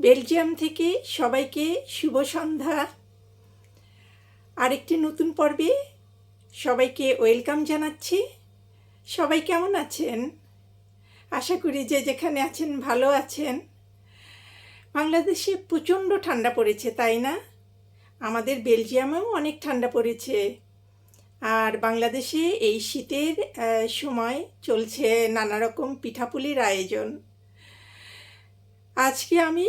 Belgium থেকে সবাইকে শুভ সন্ধ্যা। আরেকটি নতুন পর্বে সবাইকে ওয়েলকাম জানাচ্ছি। সবাই কেমন আছেন? আশা করি যে যেখানে আছেন ভালো আছেন। বাংলাদেশে প্রচণ্ড ঠান্ডা পড়েছে, তাই না? আমাদের বেলজিয়ামেও অনেক ঠান্ডা পড়েছে। আর বাংলাদেশে এই শীতের সময় চলছে নানা রকম পিঠাপুলির আয়োজন। আজকে আমি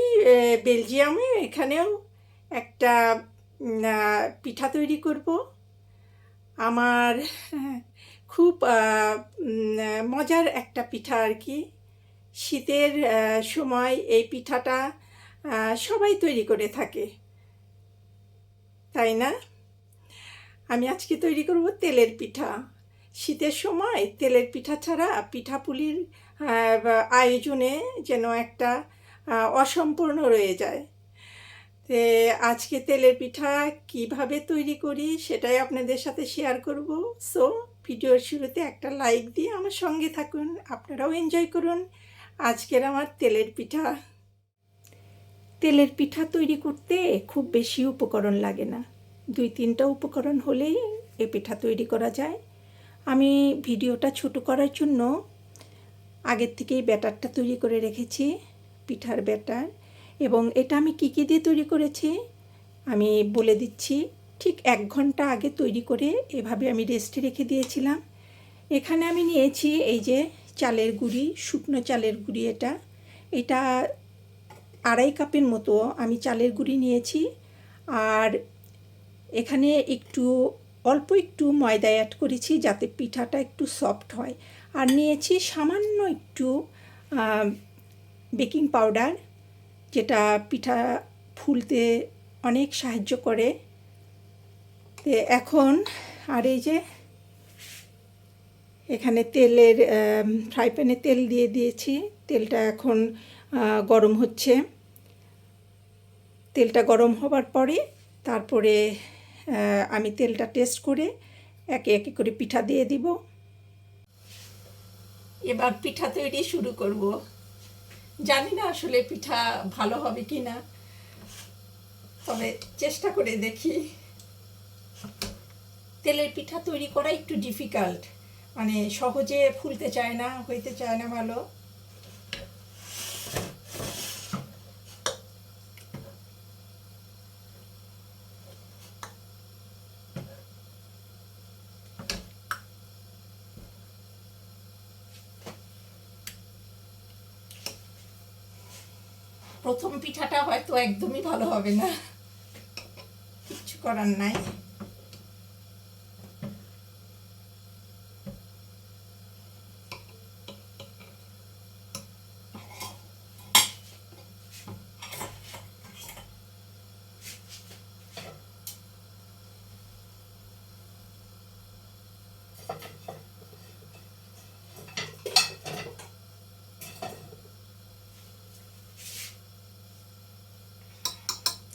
বেলজিয়ামে এখানেও একটা পিঠা তৈরি করব। আমার খুব মজার একটা পিঠা আর কি। শীতের সময় এই পিঠাটা সবাই তৈরি করে থাকে। তাই না? আমি আজকে তৈরি করব তেলের পিঠা। শীতের সময় তেলের পিঠা ছাড়া পিঠাপুলির আয়োজনে যেন একটা অসম্পূর্ণ রয়ে যায়। তে আজকে তেলের পিঠা কীভাবে তৈরি করি সেটাই আপনাদের সাথে শেয়ার করব। সো ভিডিওর শুরুতে একটা লাইক দিয়ে আমার সঙ্গে থাকুন, আপনারাও এনজয় করুন আজকের আমার তেলের পিঠা। তেলের পিঠা তৈরি করতে খুব বেশি উপকরণ লাগে না। দুই তিনটা উপকরণ হলেই এ পিঠা তৈরি করা যায়। আমি ভিডিওটা ছোট করার জন্য আগের থেকেই ব্যাটারটা তৈরি করে রেখেছি। পিঠার ব্যাটার এবং এটা আমি কী কী দিয়ে তৈরি করেছি আমি বলে দিচ্ছি। ঠিক এক ঘণ্টা আগে তৈরি করে এভাবে আমি রেস্টে রেখে দিয়েছিলাম। এখানে আমি নিয়েছি এই যে চালের গুঁড়ি, শুকনো চালের গুঁড়ি এটা। এটা আড়াই কাপের মতো আমি চালের গুঁড়ি নিয়েছি। আর এখানে একটু, অল্প একটু ময়দা অ্যাড করেছি যাতে পিঠাটা একটু সফট হয়। আর নিয়েছি সামান্য একটু বেকিং পাউডার, যেটা পিঠা ফুলতে অনেক সাহায্য করে। তো এখন আর এই যে এখানে তেলের ফ্রাই প্যানে তেল দিয়ে দিয়েছি। তেলটা এখন গরম হচ্ছে। তেলটা গরম হবার পরে তারপরে আমি তেলটা টেস্ট করে একে একে করে পিঠা দিয়ে দিব। এবার পিঠা তৈরি শুরু করব। জানি না আসলে পিঠা ভালো হবে কি না তবে চেষ্টা করে দেখি। তেলের পিঠা তৈরি করা একটু ডিফিকাল্ট মানে সহজে ফুলতে চায় না, হইতে চায় না ভালো। প্রথম পিঠাটা হয়তো একদমই ভালো হবে না। কিছু করার নাই।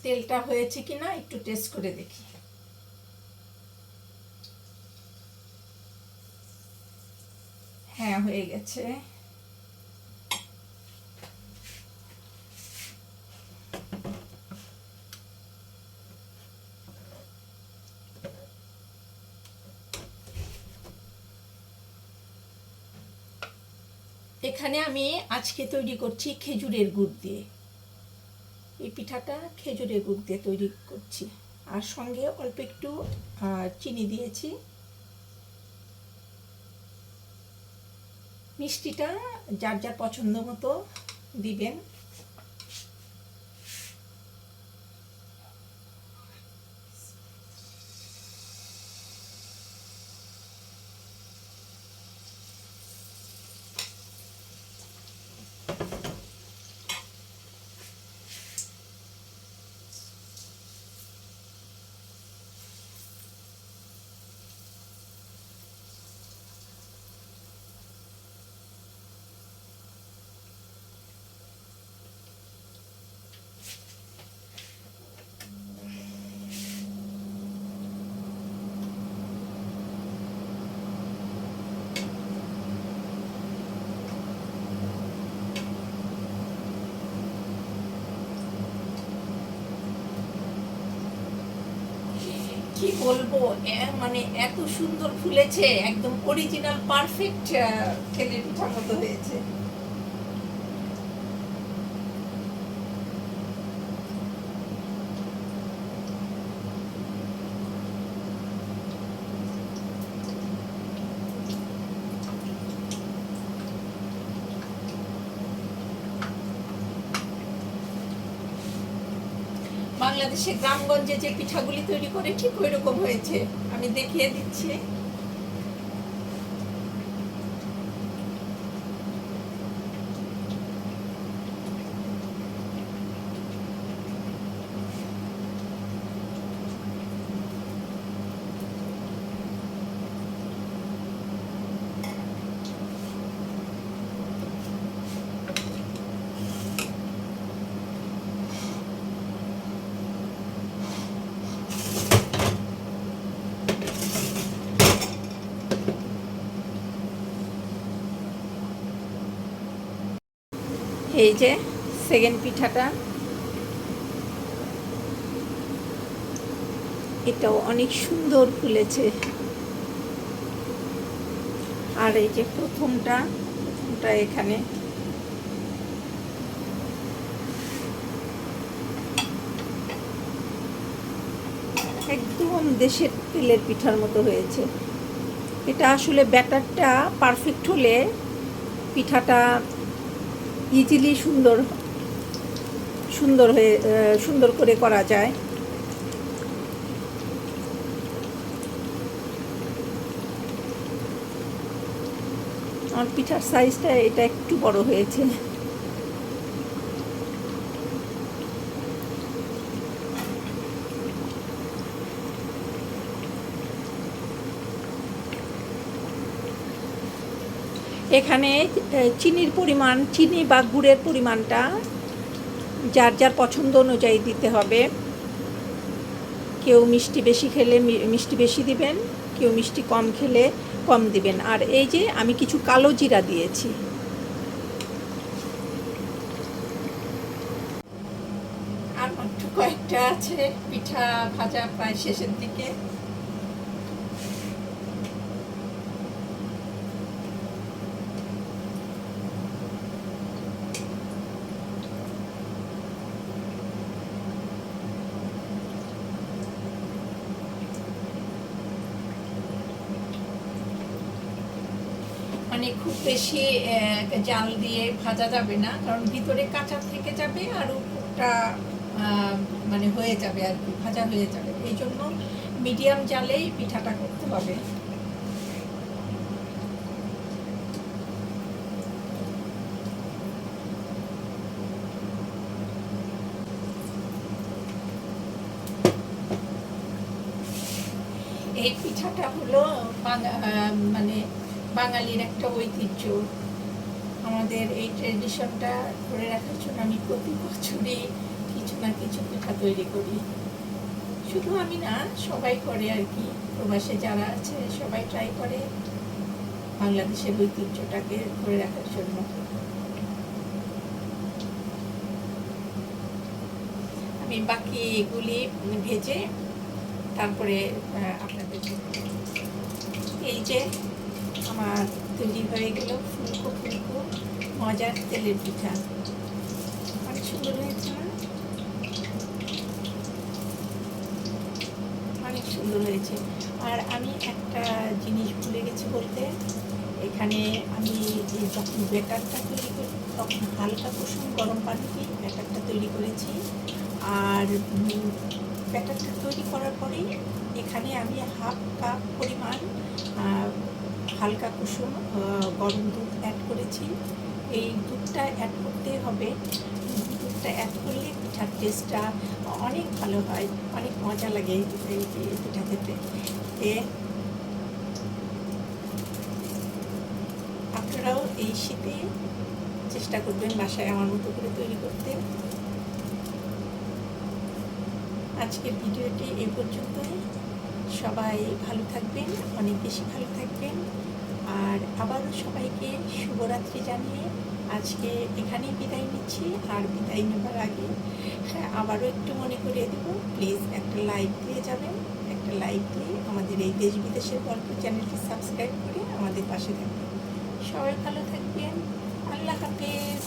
তেলটা হয়েছে কিনা একটু টেস্ট করে দেখি। হ্যাঁ হয়ে গেছে। এখানে আমি আজকে তৈরি করছি খেজুরের গুড় দিয়ে। এই পিঠাটা খেজুরের গুড় দিয়ে তৈরি করছি। আর সঙ্গে অল্প একটু চিনি দিয়েছি। মিষ্টিটা যার যার পছন্দ মতো দিবেন। কি বলব মানে এত সুন্দর ফুলেছে একদম অরিজিনাল পারফেক্ট খেলে পিঠার মতো হয়েছে। বাংলাদেশে গ্রামগঞ্জে যে পিঠাগুলি তৈরি করে ঠিক ওই রকম হয়েছে। আমি দেখিয়ে দিচ্ছি। এই যে সেকেন্ড পিঠাটা। এটাও অনেক সুন্দর ফুলেছে। আর এই যে প্রথমটা প্রথমটা এখানে। একদম দেশের তেলের পিঠার মতো হয়েছে। এটা আসলে ব্যাটারটা পারফেক্ট হলে পিঠাটা ইজিলি সুন্দর সুন্দর হয়ে সুন্দর করে করা যায়। আমার পিঠার সাইজটা এটা একটু বড় হয়েছে। এখানে চিনির পরিমাণ, চিনি বা গুড়ের পরিমাণটা যার যার পছন্দ অনুযায়ী দিতে হবে। কেউ মিষ্টি বেশি খেলে মিষ্টি বেশি দিবেন, কেউ মিষ্টি কম খেলে কম দিবেন। আর এই যে আমি কিছু কালো জিরা দিয়েছি। আর কয়েকটা আছে, পিঠা ভাজা প্রায় শেষের দিকে। মানে খুব বেশি জাল দিয়ে ভাজা যাবে না, কারণ ভিতরে কাঁচা থেকে যাবে আর উপরটা মানে হয়ে যাবে আর কি, ভাজা হয়ে যাবে। এই জন্য মিডিয়াম জালেই পিঠাটা করতে হবে। এই পিঠাটা হলো মানে বাঙালির একটা ঐতিহ্য। আমাদের এই ট্রেডিশনটা ধরে রাখার জন্য আমি প্রতি বছরই কিছু না কিছু পিঠা তৈরি করি। শুধু আমি না, সবাই করে আর কি। প্রবাসে যারা আছে, সবাই ট্রাই করে বাংলাদেশের ঐতিহ্যটাকে ধরে রাখার জন্য। আমি বাকিগুলি ভেজে তারপরে আপনাদের এই যে আমার তৈরি হয়ে গেল ফুলকো ফুলকো মজার তেলের পিঠা। অনেক সুন্দর হয়েছে অনেক সুন্দর হয়েছে। আর আমি একটা জিনিস ভুলে গেছি বলতে, এখানে আমি যখন বেটারটা তৈরি করি, তখন হালকা কুসুম গরম পানিতে ব্যাটারটা তৈরি করেছি। আর ব্যাটারটা তৈরি করার পরেই এখানে আমি হাফ কাপ পরিমাণ হালকা কুসুম গরম দুধ অ্যাড করেছি। এই দুধটা অ্যাড করতে হবে। দুধটা অ্যাড করলে পিঠার টেস্টটা অনেক ভালো হয়, অনেক মজা লাগে এই এই পিঠা খেতে এ, আপনারাও এই শীতে চেষ্টা করবেন বাসায় আমার মতো করে তৈরি করতে। আজকের ভিডিওটি এ পর্যন্তই। সবাই ভালো থাকবেন, অনেক বেশি ভালো থাকবেন। আর আবারও সবাইকে শুভরাত্রি জানিয়ে আজকে এখানেই বিদায় নিচ্ছি, আর বিদায় নেবার আগে হ্যাঁ আবারও একটু মনে করিয়ে দেবো প্লিজ একটা লাইক দিয়ে যাবেন, একটা লাইক দিয়ে আমাদের এই দেশ বিদেশের গল্প চ্যানেলটি সাবস্ক্রাইব করে আমাদের পাশে থাকবেন। সবাই ভালো থাকবেন, আল্লাহ হাফেজ।